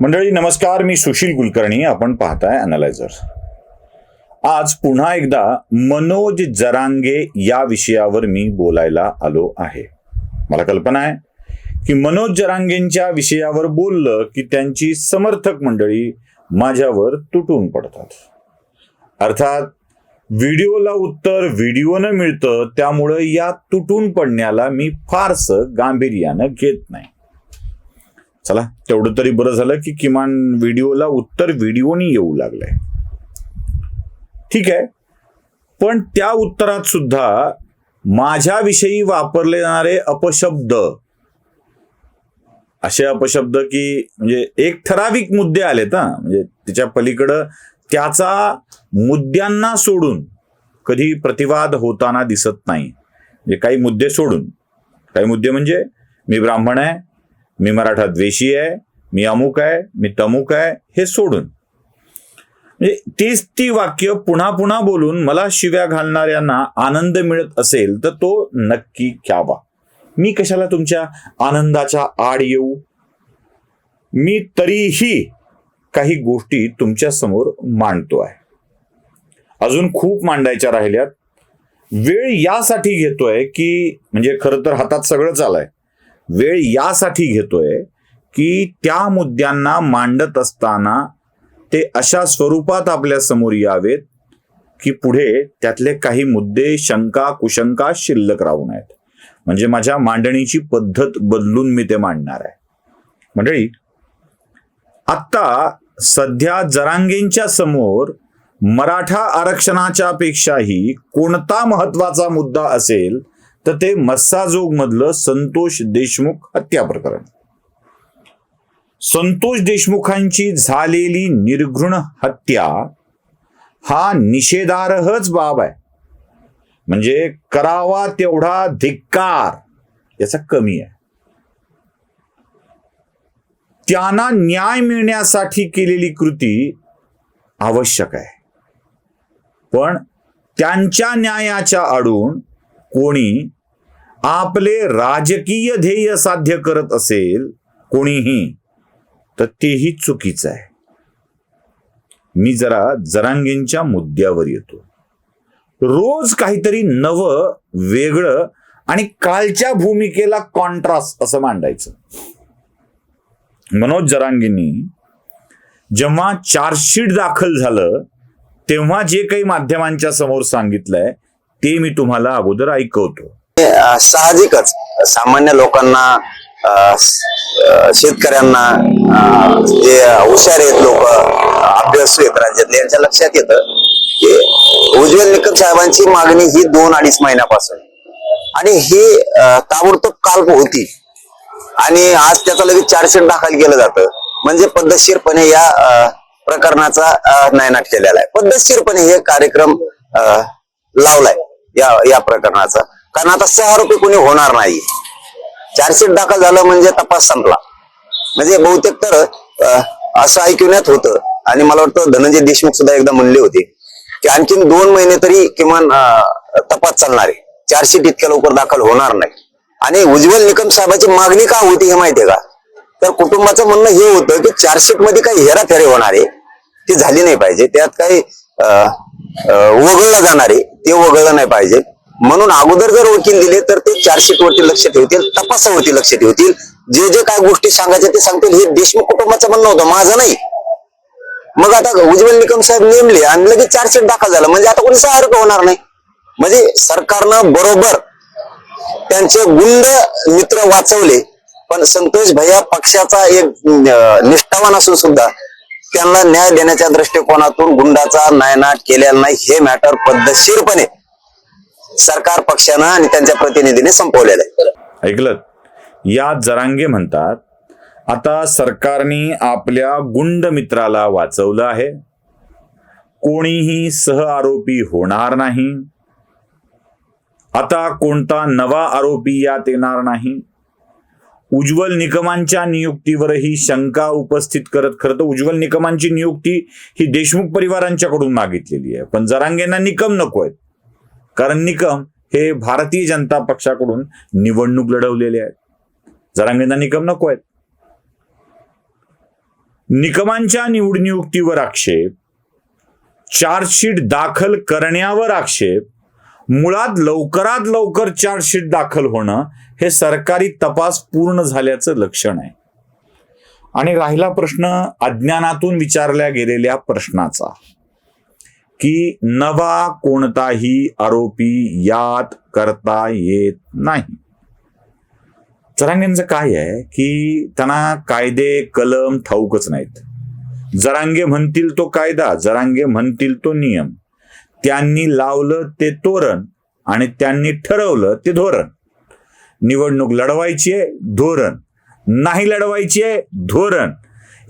मंडळी नमस्कार मी सुशील कुलकर्णी आपण पाहताय अनालायझर आज पुन्हा एकदा मनोज जरांगे या विषयावर मी बोलायला आलो आहे. मला कल्पना आहे की मनोज जरांगेंच्या विषयावर बोललं की त्यांची समर्थक मंडळी माझ्यावर तुटून पडतात. अर्थात व्हिडिओला उत्तर व्हिडिओनं मिळतं त्यामुळं या तुटून पडण्याला मी फारसं गांभीर्यानं घेत नाही. चला तेवढं तरी बरं झालं की किमान व्हिडिओला उत्तर व्हिडिओनी येऊ लागलंय. ठीक आहे. पण त्या उत्तरात सुद्धा माझ्याविषयी वापरले जाणारे अपशब्द असे अपशब्द की म्हणजे एक ठराविक मुद्दे आलेत हा. म्हणजे त्याच्या पलीकडं त्याचा मुद्द्यांना सोडून कधी प्रतिवाद होताना दिसत नाही. म्हणजे काही मुद्दे सोडून. काही मुद्दे म्हणजे मी ब्राह्मण आहे मी मराठा द्वेषी आहे मी अमुक आहे मी तमुक आहे हे सोडून. म्हणजे तीच ती वाक्य पुन्हा पुन्हा बोलून मला शिव्या घालणाऱ्यांना आनंद मिळत असेल तर तो नक्की घ्यावा. मी कशाला तुमच्या आनंदाच्या आड येऊ? मी तरीही काही गोष्टी तुमच्यासमोर मांडतो आहे अजून खूप मांडायच्या राहिल्यात. वेळ यासाठी घेतोय की म्हणजे खरं तर हातात सगळं आलंय वेळ यासाठी घेतोय की त्या मुद्द्यांना मांडत असताना ते अशा स्वरूपात आपल्यासमोर यावेत की पुढे त्यातले काही मुद्दे शंका कुशंका शिल्लक राहू नयेत. म्हणजे माझ्या मांडणीची पद्धत बदलून मी ते मांडणार आहे. मंडळी आत्ता सध्या जरांगेंच्या समोर मराठा आरक्षणाच्या पेक्षाही कोणता महत्त्वाचा मुद्दा असेल तर ते मस्साजोग मधलं संतोष देशमुख हत्या प्रकरण. संतोष देशमुखांची झालेली निर्घृण हत्या हा निषेधार्हच बाब आहे. म्हणजे करावा तेवढा धिक्कार याचा कमी आहे. त्यांना न्याय मिळण्यासाठी केलेली कृती आवश्यक आहे. पण त्यांच्या न्यायाच्या आडून कोणी आपले राजकीय ध्येय साध्य करत असेल कोणीही तर तेही चुकीचं आहे. मी जरा जरांगींच्या मुद्द्यावर येतो. रोज काहीतरी नवं वेगळं आणि कालच्या भूमिकेला कॉन्ट्रास्ट असं मांडायचं. मनोज जरांगींनी जेव्हा चार्जशीट दाखल झालं तेव्हा जे काही माध्यमांच्या समोर सांगितलंय ते मी तुम्हाला अगोदर ऐकवतो. साहजिकच सामान्य लोकांना शेतकऱ्यांना जे हुशार आहेत लोक अभ्यासू आहेत राज्यातले यांच्या लक्षात येतं की उज्ज्वल निकम साहेबांची मागणी ही दोन अडीच महिन्यापासून. आणि ही ताबडतोब काल होती. आणि आज त्याचा लगेच चार्जशीट दाखल केलं जातं. म्हणजे पद्धतशीरपणे या प्रकरणाचा नायनाट केलेला आहे. पद्धतशीरपणे हे कार्यक्रम लावलाय या या प्रकरणाचा. कारण आता सह आरोपी कोणी होणार नाही. चार्जशीट दाखल झालं म्हणजे तपास संपला. म्हणजे बहुतेक तर असं ऐकवण्यात होतं. आणि मला वाटतं धनंजय देशमुख सुद्धा एकदा म्हणले होते की आणखीन दोन महिने तरी किमान तपास चालणार आहे. चार्जशीट इतक्या लवकर दाखल होणार नाही. आणि उज्ज्वल निकम साहेबाची मागणी का होती हे माहितीये का? तर कुटुंबाचं म्हणणं हे होतं की चार्जशीटमध्ये काही हेराफेरी होणार आहे. ती झाली नाही पाहिजे. त्यात काही वगळलं जाणार आहे. ते वगळलं नाही पाहिजे. म्हणून अगोदर जर वकील दिले तर ते चार्जशीट वरती लक्ष ठेवतील तपासावरती लक्ष ठेवतील. जे जे काय गोष्टी सांगायच्या ते सांगतील. हे देशमुख कुटुंबाचं म्हणणं होतं माझं नाही. मग आता उज्ज्वल निकम साहेब नेमले आणि लगेच चार्जशीट दाखल झालं. म्हणजे आता कोणी सहार्क होणार नाही. म्हणजे सरकारनं बरोबर त्यांचे गुंड मित्र वाचवले पण संतोष भैया पक्षाचा एक निष्ठावान असून सुद्धा त्यांना न्याय देण्याच्या दृष्टिकोनातून गुंडाचा नायनाट केलेला नाही. हे मॅटर पद्धतशीरपणे सरकार पक्षानं आणि त्यांच्या प्रतिनिधीने संपवलेलं आहे. ऐकलं? या जरांगे म्हणतात आता सरकारने आपल्या गुंड मित्राला वाचवलं आहे. कोणीही सह आरोपी होणार नाही. आता कोणता नवा आरोपी यात येणार नाही. उज्ज्वल निकमांच्या नियुक्तीवरही शंका उपस्थित करत खरं तर उज्ज्वल निकमांची नियुक्ती ही देशमुख परिवारांच्याकडून मागितलेली आहे. पण जरांगेंना निकम नको आहेत कारण निकम हे भारतीय जनता पक्षाकडून निवडणूक लढवलेले आहेत. जरांगेंना निकम नको आहेत. निकमांच्या निवडणुकीवर आक्षेप चार्जशीट दाखल करण्यावर आक्षेप मुळात लवकरात लवकर चार्जशीट दाखल होणं हे सरकारी तपास पूर्ण झाल्याचं लक्षण आहे. आणि राहिला प्रश्न अज्ञानातून विचारल्या गेलेल्या प्रश्नाचा. की नवा कोणताही आरोपी यात करता येत नाही. जरांगेंचं काय आहे की त्यांना कायदे कलम ठाऊकच नाहीत. जरांगे म्हणतील तो कायदा जरांगे म्हणतील तो नियम. त्यांनी लावलं ते तोरण आणि त्यांनी ठरवलं ते धोरण. निवडणूक लढवायची आहे धोरण. नाही लढवायची आहे धोरण.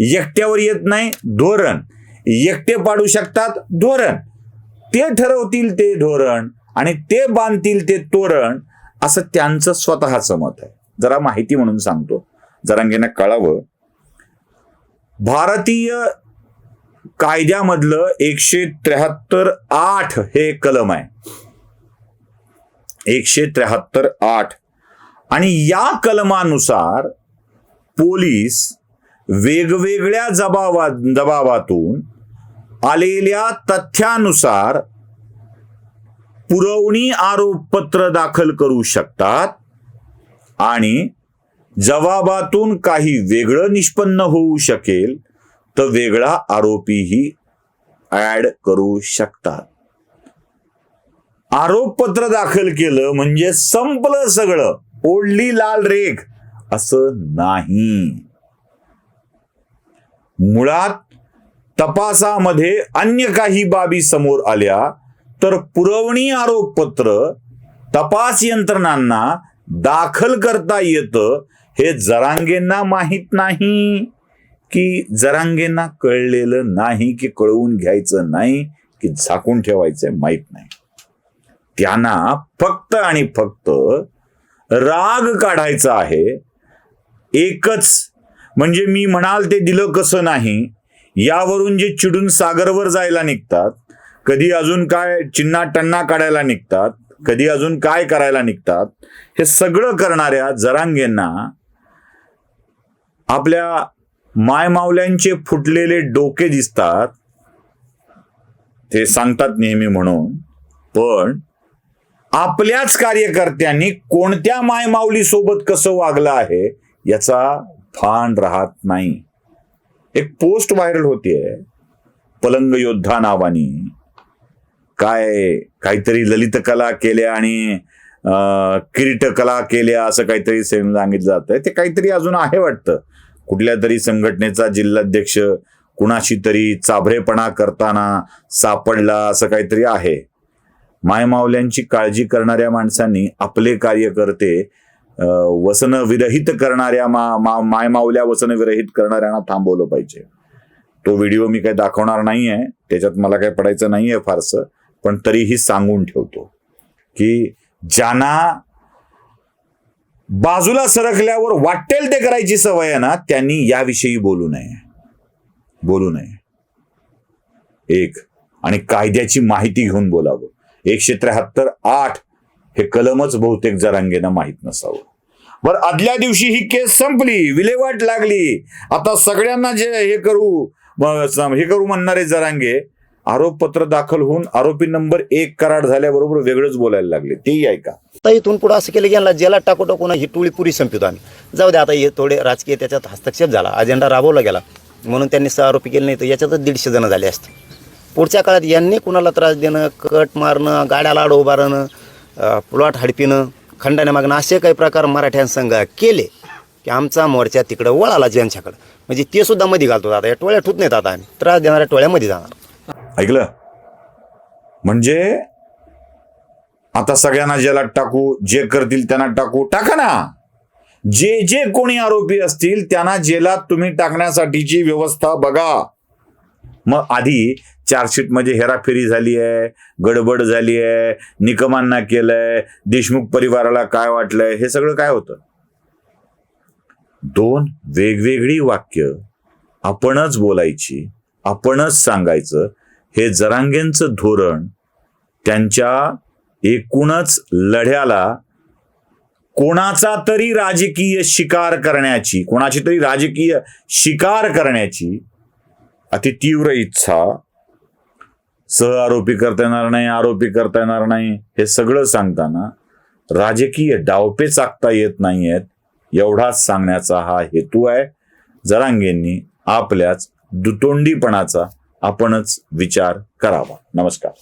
एकट्यावर येत नाही धोरण. एकटे पाडू शकतात धोरण. ते ठरवतील ते धोरण आणि ते बांधतील ते तोरण असं त्यांचं स्वतःचं मत आहे. जरा माहिती म्हणून सांगतो. जरांगेनं कळावं. भारतीय कायद्यामधलं एकशे त्र्याहत्तर आठ हे कलम आहे. एकशे त्र्याहत्तर आठ. आणि या कलमानुसार पोलीस वेगवेगळ्या जबाबा दबावातून आलेल्या तथ्यानुसार पुरवणी आरोपपत्र दाखल करू शकतात आणि जबाबातून काही वेगळं निष्पन्न होऊ शकेल तर वेगळा आरोपीही ऍड करू शकतात. आरोपपत्र दाखल केलं म्हणजे संपलं सगळं. ओढली लाल रेख असं नाही. मुळात तपासामध्ये अन्य काही बाबी समोर आल्या तर पुरवणी आरोपपत्र तपास यंत्रणांना दाखल करता येतं हे जरांगेंना माहीत नाही. की जरांगेंना कळलेलं नाही की कळवून घ्यायचं नाही की झाकून ठेवायचं माहीत नाही. त्यांना फक्त आणि फक्त राग काढायचा आहे. एकच म्हणजे मी म्हणाल ते दिलं कसं नाही यावरून जे चिडून सागरवर जायला निघतात कधी अजून काय चिन्ना टन्ना काढायला निघतात कधी अजून काय करायला निघतात हे सगळं करणाऱ्या जरांगेंना आपल्या मायमावल्यांचे फुटलेले डोके दिसतात. ते सांगतात नेहमी म्हणून पण आपल्याच कार्यकर्त्यांनी कोणत्या मायमाऊली सोबत कसं वागलं आहे याचा भान राहत नाही. एक पोस्ट व्हायरल होतीये. पलंग योद्धा नावानी. काय काहीतरी ललित कला केल्या आणि किरीट कला केल्या असं काहीतरी सांगितलं जात आहे ते काहीतरी अजून आहे वाटतं. कुठल्या तरी संघटनेचा जिल्हाध्यक्ष कुणाशी तरी चाभरेपणा करताना सापडला असं काहीतरी आहे. मायमावल्यांची काळजी करणाऱ्या माणसांनी आपले कार्यकर्ते वसन विरहित करणाऱ्या मा मा मायमावल्या वसन विरहित करणाऱ्यांना थांबवलं पाहिजे. तो व्हिडिओ मी काही दाखवणार नाहीये त्याच्यात मला काही पडायचं नाहीये फारसं पण तरीही सांगून ठेवतो की ज्यांना बाजूला सरकल्यावर वाटेल ते करायची सवय आहे ना त्यांनी याविषयी बोलू नये. बोलू नये. एक आणि कायद्याची माहिती घेऊन बोलावं. एकशे त्र्याहत्तर आठ हे कलमच बहुतेक जरांगेनं माहीत नसावं. बरं आदल्या दिवशी ही केस संपली विल्हेवाट लागली. आता सगळ्यांना जे हे करू हे करू म्हणणारे जरांगे आरोपपत्र दाखल होऊन आरोपी नंबर एक करार झाल्याबरोबर वेगळंच बोलायला लागले. तेही ऐका. आता इथून पुढं असं केलं की यांना जेलात टाकू टाकून ही टोळी पुरी संपवतो आम्ही. जाऊ दे आता हे थोडे राजकीय त्याच्यात हस्तक्षेप झाला अजेंडा राबवला गेला. म्हणून त्यांनी सहा आरोपी केले नाही तर याच्यातच दीडशे जण झाले असते. पुढच्या काळात यांनी कुणाला त्रास देणं कट मारणं गाड्याला आड उभारणं प्लॉट हडपिणं खंडाने मागणं असे काही प्रकार मराठ्यांसंघ केले की आमचा मोर्चा तिकडं वळाला ज्यांच्याकडं. म्हणजे ते सुद्धा मध्ये घालतो आता या टोळ्या ठुत नाहीत आता आम्ही. त्रास देणाऱ्या टोळ्यामध्ये जाणार. ऐकलं? म्हणजे आता सगळ्यांना जेलात टाकू जे करतील त्यांना टाकू. टाका ना! जे जे कोणी आरोपी असतील त्यांना जेलात तुम्ही टाकण्यासाठीची व्यवस्था बघा. मग आधी चार्जशीटमध्ये हेराफेरी झाली आहे गडबड झाली आहे निकमांना केलंय देशमुख परिवाराला काय वाटलंय हे सगळं काय होतं? दोन वेगवेगळी वाक्य आपणच बोलायची आपणच सांगायचं हे जरांगेंचं धोरण त्यांच्या एकूणच लढ्याला कोणाचा तरी राजकीय शिकार करण्याची कोणाची तरी राजकीय शिकार करण्याची अति तीव्र इच्छा. सह आरोपी करता येणार नाही आरोपी करता येणार नाही हे सगळं सांगताना राजकीय डावपे चाकता येत नाहीयेत एवढाच सांगण्याचा हा हेतू आहे. जरांगेंनी आपल्याच दुतोंडीपणाचा आपणच विचार करावा. नमस्कार.